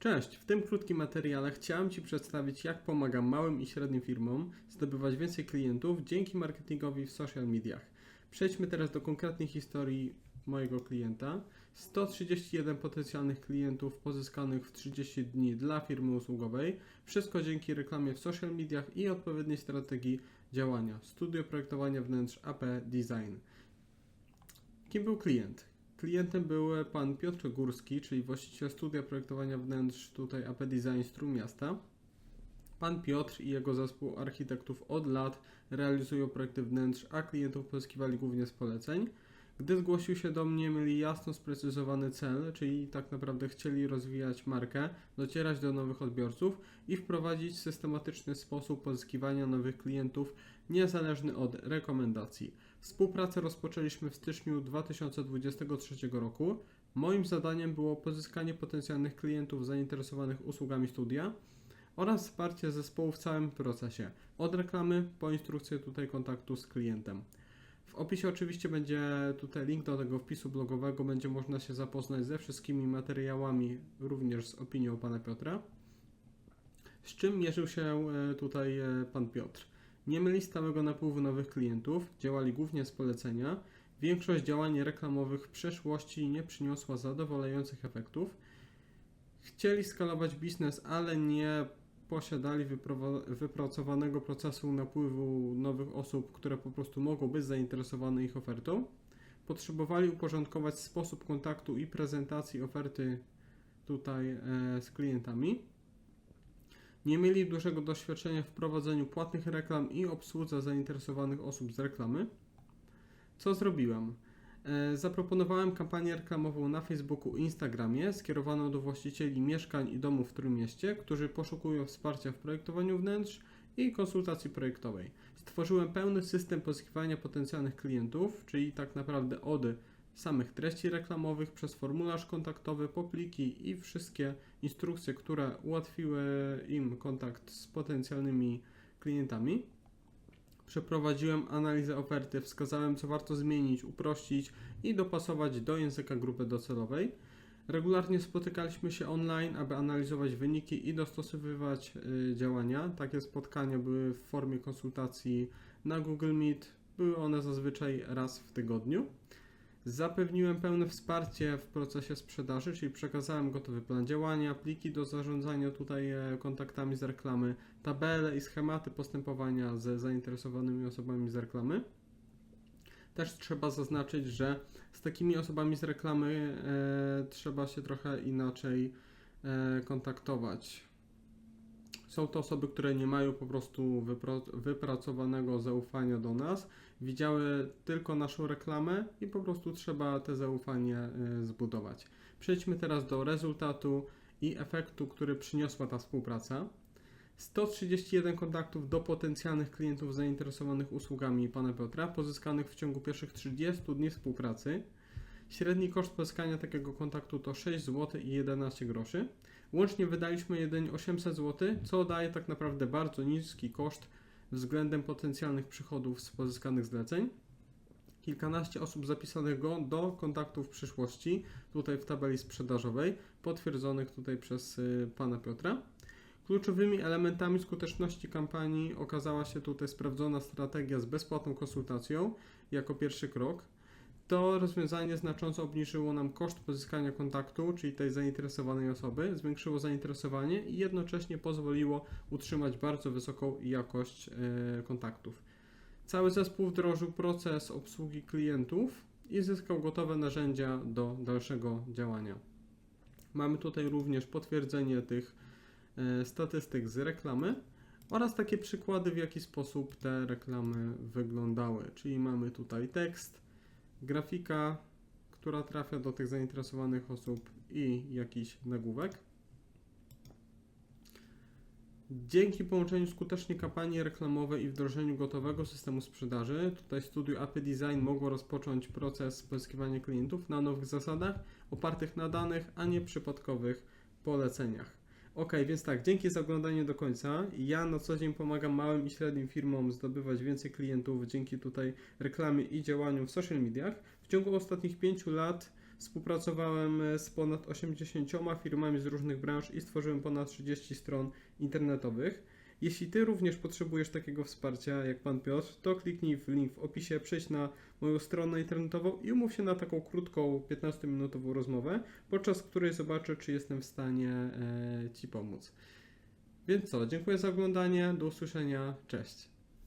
Cześć, w tym krótkim materiale chciałem Ci przedstawić, jak pomagam małym i średnim firmom zdobywać więcej klientów dzięki marketingowi w social mediach. Przejdźmy teraz do konkretnej historii mojego klienta. 131 potencjalnych klientów pozyskanych w 30 dni dla firmy usługowej. Wszystko dzięki reklamie w social mediach i odpowiedniej strategii działania. Studio projektowania wnętrz AP Design. Kim był klient? Klientem był pan Piotr Górski, czyli właściciel studia projektowania wnętrz tutaj AP Design z Trójmiasta. Pan Piotr i jego zespół architektów od lat realizują projekty wnętrz, a klientów pozyskiwali głównie z poleceń. Gdy zgłosił się do mnie, mieli jasno sprecyzowany cel, czyli tak naprawdę chcieli rozwijać markę, docierać do nowych odbiorców i wprowadzić systematyczny sposób pozyskiwania nowych klientów niezależny od rekomendacji. Współpracę rozpoczęliśmy w styczniu 2023 roku. Moim zadaniem było pozyskanie potencjalnych klientów zainteresowanych usługami studia oraz wsparcie zespołu w całym procesie, od reklamy po instrukcję tutaj kontaktu z klientem. W opisie oczywiście będzie tutaj link do tego wpisu blogowego, będzie można się zapoznać ze wszystkimi materiałami, również z opinią pana Piotra. Z czym mierzył się e, tutaj e, pan Piotr? Nie mieli stałego napływu nowych klientów, działali głównie z polecenia. Większość działań reklamowych w przeszłości nie przyniosła zadowalających efektów. Chcieli skalować biznes, ale nie posiadali wypracowanego procesu napływu nowych osób, które po prostu mogą być zainteresowane ich ofertą. Potrzebowali uporządkować sposób kontaktu i prezentacji oferty tutaj e, z klientami. Nie mieli dużego doświadczenia w prowadzeniu płatnych reklam i obsłudze zainteresowanych osób z reklamy. Co zrobiłem? E, Zaproponowałem kampanię reklamową na Facebooku i Instagramie skierowaną do właścicieli mieszkań i domów w Trójmieście, którzy poszukują wsparcia w projektowaniu wnętrz i konsultacji projektowej. Stworzyłem pełny system pozyskiwania potencjalnych klientów, czyli tak naprawdę od samych treści reklamowych przez formularz kontaktowy, po pliki i wszystkie instrukcje, które ułatwiły im kontakt z potencjalnymi klientami. Przeprowadziłem analizę oferty, wskazałem co warto zmienić, uprościć i dopasować do języka grupy docelowej. Regularnie spotykaliśmy się online, aby analizować wyniki i dostosowywać y, działania. Takie spotkania były w formie konsultacji na Google Meet. Były one zazwyczaj raz w tygodniu. Zapewniłem pełne wsparcie w procesie sprzedaży, czyli przekazałem gotowy plan działania, pliki do zarządzania tutaj e, kontaktami z reklamy, tabele i schematy postępowania ze zainteresowanymi osobami z reklamy. Też trzeba zaznaczyć, że z takimi osobami z reklamy e, trzeba się trochę inaczej e, kontaktować. Są to osoby, które nie mają po prostu wypracowanego zaufania do nas, widziały tylko naszą reklamę i po prostu trzeba te zaufanie e, zbudować. Przejdźmy teraz do rezultatu i efektu, który przyniosła ta współpraca. 131 kontaktów do potencjalnych klientów zainteresowanych usługami pana Piotra, pozyskanych w ciągu pierwszych 30 dni współpracy. Średni koszt pozyskania takiego kontaktu to 6 zł i 11 groszy. Łącznie wydaliśmy jedynie 800 zł, co daje tak naprawdę bardzo niski koszt względem potencjalnych przychodów z pozyskanych zleceń. Kilkanaście osób zapisanych go do kontaktów w przyszłości, tutaj w tabeli sprzedażowej, potwierdzonych tutaj przez y, pana Piotra. Kluczowymi elementami skuteczności kampanii okazała się tutaj sprawdzona strategia z bezpłatną konsultacją jako pierwszy krok. To rozwiązanie znacząco obniżyło nam koszt pozyskania kontaktu, czyli tej zainteresowanej osoby, zwiększyło zainteresowanie i jednocześnie pozwoliło utrzymać bardzo wysoką jakość e, kontaktów. Cały zespół wdrożył proces obsługi klientów i zyskał gotowe narzędzia do dalszego działania. Mamy tutaj również potwierdzenie tych e, statystyk z reklamy oraz takie przykłady, w jaki sposób te reklamy wyglądały. Czyli mamy tutaj tekst, grafika, która trafia do tych zainteresowanych osób i jakiś nagłówek. Dzięki połączeniu skutecznie kampanii reklamowej i wdrożeniu gotowego systemu sprzedaży, tutaj studio AP Design mogło rozpocząć proces pozyskiwania klientów na nowych zasadach, opartych na danych, a nie przypadkowych poleceniach. Ok, więc tak, dzięki za oglądanie do końca. Ja na co dzień pomagam małym i średnim firmom zdobywać więcej klientów dzięki tutaj reklamie i działaniu w social mediach. W ciągu ostatnich 5 lat Współpracowałem e, z ponad 80 firmami z różnych branż i stworzyłem ponad 30 stron internetowych. Jeśli Ty również potrzebujesz takiego wsparcia jak Pan Piotr, to kliknij w link w opisie, przejdź na moją stronę internetową i umów się na taką krótką 15-minutową rozmowę, podczas której zobaczę, czy jestem w stanie e, Ci pomóc. Więc co, dziękuję za oglądanie, do usłyszenia, cześć.